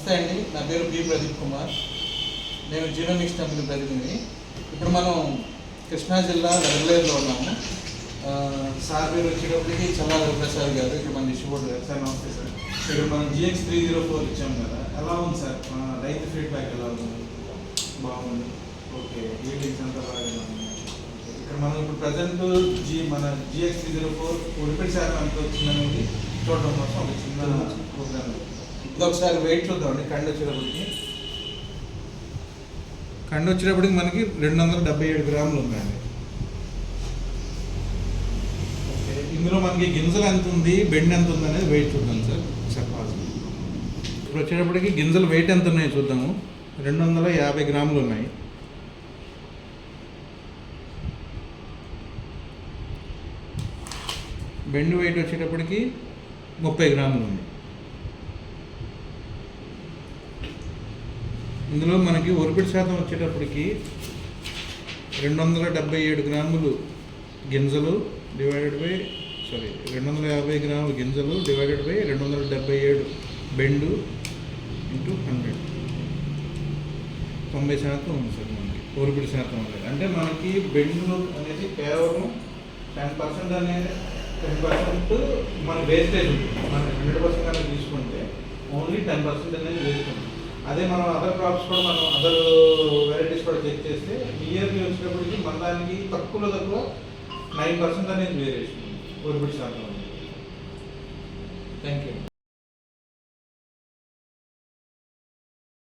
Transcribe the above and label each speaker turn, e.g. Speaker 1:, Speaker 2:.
Speaker 1: నమస్తే అండి. నా పేరు బి ప్రదీప్ కుమార్. నేను జీనోమిక్స్ కంపెనీ ప్రతినిధిని. ఇప్పుడు మనం కృష్ణా జిల్లా రెగ్యులర్లో ఉన్నాము. సార్ పేరు వచ్చేటప్పటికి చల్లా ప్రసాద్ గారు. ఇక్కడ మన డిస్ట్రిబ్యూటర్ గారు. సార్ నమస్తే సార్. ఇక్కడ మనం జిఎక్స్ త్రీ జీరో ఫోర్ ఇచ్చాం కదా. ఎలా ఉంది సార్? మన రైతు ఫీడ్బ్యాక్ ఎలా ఉంది? బాగుంది. ఓకే. ఈవినింగ్స్ అంతా బాగా ఇక్కడ మనం ఇప్పుడు ప్రజెంట్ జీ మన జిఎక్స్ త్రీ జీరో ఫోర్ ఉడిపిడి శాతం ఎంత వచ్చిందనేది చూడడం కోసం ఒక చిన్న ప్రోగ్రామ్ ఒకసారి వెయిట్ చూద్దామండి. కండి వచ్చేటప్పటికి. కండి వచ్చేటప్పటికి మనకి రెండు వందల డెబ్బై ఏడు గ్రాములు ఉందండి ఓకే. ఇందులో మనకి గింజలు ఎంత ఉంది బెండ్ ఎంత ఉంది అనేది వెయిట్ చూద్దాం సార్. చెప్పాలి ఇప్పుడు వచ్చేటప్పటికి గింజలు వెయిట్ ఎంత ఉన్నాయో చూద్దాము. రెండు వందల యాభై గ్రాములు ఉన్నాయి. బెండ్ వెయిట్ వచ్చేటప్పటికి ముప్పై గ్రాములు ఉంది. ఇందులో మనకి ఒరిపిడి శాతం వచ్చేటప్పటికి రెండు వందల డెబ్బై ఏడు గ్రాములు గింజలు డివైడెడ్ బై సారీ రెండు వందల యాభై గ్రాములు గింజలు డివైడెడ్ బై రెండు వందల డెబ్బై ఏడు బెండు ఇంటూ హండ్రెడ్. తొంభై శాతం ఉంది సార్ మనకి ఓరిపిడి శాతం ఉంది అంటే మనకి బెండు అనేది కేవలం టెన్ పర్సెంట్ అనేది టెన్ పర్సెంట్ మన వేస్టేజ్ ఉంటుంది. మన హండ్రెడ్ పర్సెంట్ అనేది తీసుకుంటే ఓన్లీ టెన్ పర్సెంట్ అనేది వేస్ట్ ఉంటుంది. అదే మనం అదర్ క్రాప్స్ కూడా మనం అదర్ వెరైటీస్ కూడా చెక్ చేస్తే ఇయర్లీ వచ్చినప్పటికి మన దానికి తక్కువలో తక్కువ నైన్ పర్సెంట్ అనేది వేరియేషన్ ఒరిపిడి శాతం థ్యాంక్ యూ